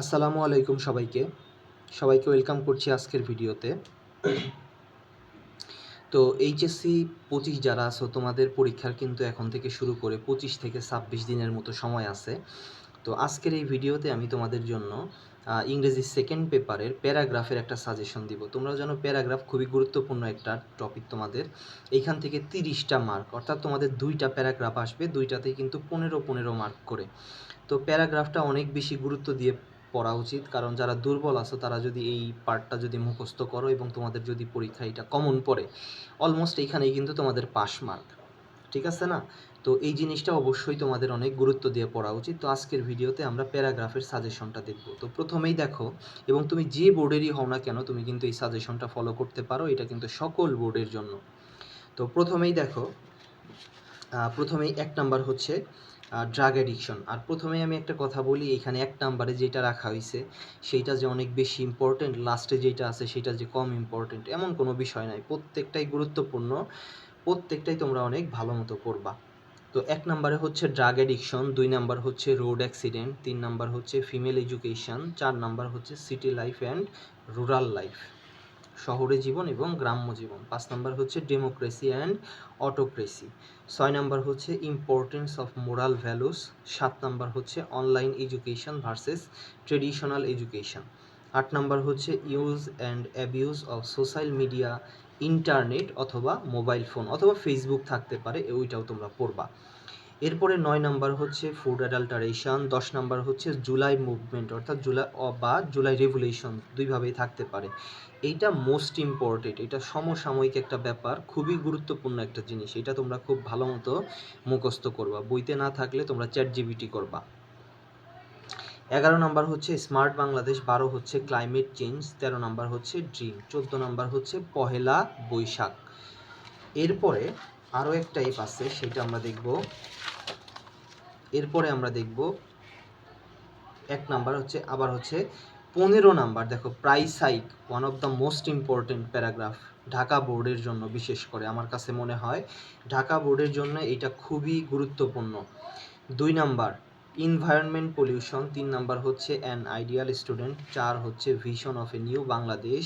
আসসালামু আলাইকুম সবাইকে। সবাইকে ওয়েলকাম করছি আজকের ভিডিওতে। তো এইচএসসি পঁচিশ যারা আছো, তোমাদের পরীক্ষার কিন্তু এখন থেকে শুরু করে পঁচিশ থেকে ছাব্বিশ দিনের মতো সময় আছে। তো আজকের এই ভিডিওতে আমি তোমাদের জন্য ইংরেজি সেকেন্ড পেপারের প্যারাগ্রাফের একটা সাজেশন দিব। তোমরা জানো প্যারাগ্রাফ খুবই গুরুত্বপূর্ণ একটা টপিক তোমাদের। এইখান থেকে তিরিশটা মার্ক অর্থাৎ তোমাদের দুইটা প্যারাগ্রাফ আসবে, দুইটাতেই কিন্তু পনেরো পনেরো মার্ক করে। তো প্যারাগ্রাফটা অনেক বেশি গুরুত্ব দিয়ে পড়া উচিত, কারণ যারা দুর্বল আছো তারা যদি এই পার্টটা যদি মুখস্থ করো এবং তোমাদের যদি পরীক্ষা এটা কমন পড়ে অলমোস্ট এইখানেই কিন্তু তোমাদের পাস মার্ক ঠিক আছে না? তো এই জিনিসটা অবশ্যই তোমাদের অনেক গুরুত্ব দিয়ে পড়া উচিত। তো আজকের ভিডিওতে আমরা প্যারাগ্রাফের সাজেশনটা দেখব। তো প্রথমেই দেখো, এবং তুমি যে বোর্ডেরই হও না কেন, তুমি কিন্তু এই সাজেশনটা ফলো করতে পারো, এটা কিন্তু সকল বোর্ডের জন্য। তো প্রথমেই দেখো প্রথমেই এক নাম্বার হচ্ছে ড্রাগ অ্যাডিকশন আর প্রথমেই আমি একটা কথা বলি, এখানে এক নাম্বারে যেটা রাখা হয়েছে সেইটা যে অনেক বেশি ইম্পর্টেন্ট লাস্টে যেটা আছে সেটা যে কম ইম্পর্টেন্ট এমন কোনো বিষয় নাই। প্রত্যেকটাই গুরুত্বপূর্ণ, প্রত্যেকটাই তোমরা অনেক ভালো মতো করবা। তো এক নম্বরে হচ্ছে ড্রাগ অ্যাডিকশন দুই নাম্বার হচ্ছে রোড অ্যাক্সিডেন্ট তিন নাম্বার হচ্ছে ফিমেল এডুকেশন চার নাম্বার হচ্ছে city life and rural life শহরে জীবন এবং গ্রাম্য জীবন। পাঁচ নাম্বার হচ্ছে ডেমোক্রেসি অ্যান্ড অটোক্রেসি ছয় নাম্বার হচ্ছে ইম্পর্টেন্স অফ মোরাল ভ্যালুস সাত নাম্বার হচ্ছে online education versus traditional education আট নাম্বার হচ্ছে use and abuse of social media internet অথবা মোবাইল ফোন অথবা ফেসবুক থাকতে পারে ওইটাও তোমরা পড়বা। এরপরে নয় নাম্বার হচ্ছে ফুড অ্যাডাল্টারেশন দশ নাম্বার হচ্ছে জুলাই মুভমেন্ট অর্থাৎ জুলাই বা জুলাই রেভুলেশন দুইভাবেই থাকতে পারে। এইটা মোস্ট ইম্পর্টেন্ট এটা সমসাময়িক একটা ব্যাপার, খুবই গুরুত্বপূর্ণ একটা জিনিস, এটা তোমরা খুব ভালো মতো মুখস্থ করবা। বইতে না থাকলে তোমরা চ্যাট জিবিটি করবা। এগারো নাম্বার হচ্ছে স্মার্ট বাংলাদেশ, বারো হচ্ছে ক্লাইমেট চেঞ্জ তেরো নাম্বার হচ্ছে ড্রিম চোদ্দ নাম্বার হচ্ছে পহেলা বৈশাখ। এরপরে আরও এক টাইপ আছে, সেটা আমরা দেখব। এরপরে আমরা দেখব, এক নাম্বার হচ্ছে, আবার হচ্ছে পনেরো নাম্বার দেখো price hike one of the most important paragraph Dhaka বোর্ডের জন্য, বিশেষ করে আমার কাছে মনে হয়। ঢাকা বোর্ডের জন্য এটা খুবই গুরুত্বপূর্ণ। দুই নাম্বার ইনভায়রনমেন্ট পলিউশন তিন নাম্বার হচ্ছে অ্যান আইডিয়াল স্টুডেন্ট চার হচ্ছে vision of a new Bangladesh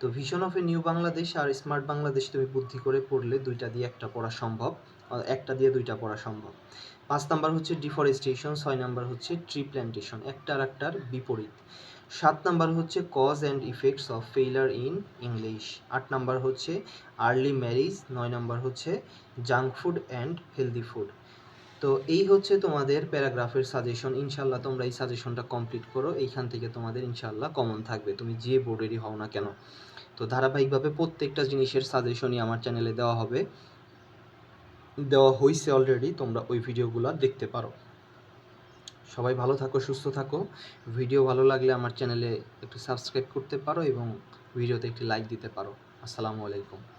তো vision of a new Bangladesh R smart Bangladesh তুমি বুদ্ধি করে পড়লে দুইটা দিয়ে একটা পড়া সম্ভব একটা দিয়ে দুইটা পড়া সম্ভব। পাঁচ নাম্বার হচ্ছে ডিফরেস্টেশন ছয় নাম্বার হচ্ছে ট্রি প্ল্যান্টেশন একটার একটার বিপরীত। সাত নাম্বার হচ্ছে cause and effects of failure in English আট নাম্বার হচ্ছে আর্লি ম্যারিজ নয় নাম্বার হচ্ছে junk food and healthy food তো এই হচ্ছে তোমাদের প্যারাগ্রাফের সাজেশন ইনশাল্লাহ তোমরা এই সাজেশনটা কমপ্লিট করো। এইখান থেকে তোমাদের ইনশাল্লাহ কমন থাকবে। তুমি যে বোর্ডেরই হও না কেন। তো ধারাবাহিকভাবে প্রত্যেকটা জিনিসের সাজেশনই আমার চ্যানেলে দেওয়া হবে। দেওয়া হয়েছে অলরেডি তোমরা ওই ভিডিওগুলো দেখতে পারো। সবাই ভালো থাকো, সুস্থ থাকো। ভিডিও ভালো লাগলে আমার চ্যানেলে একটু সাবস্ক্রাইব করতে পারো এবং ভিডিওতে একটি লাইক দিতে পারো। আসসালামু আলাইকুম।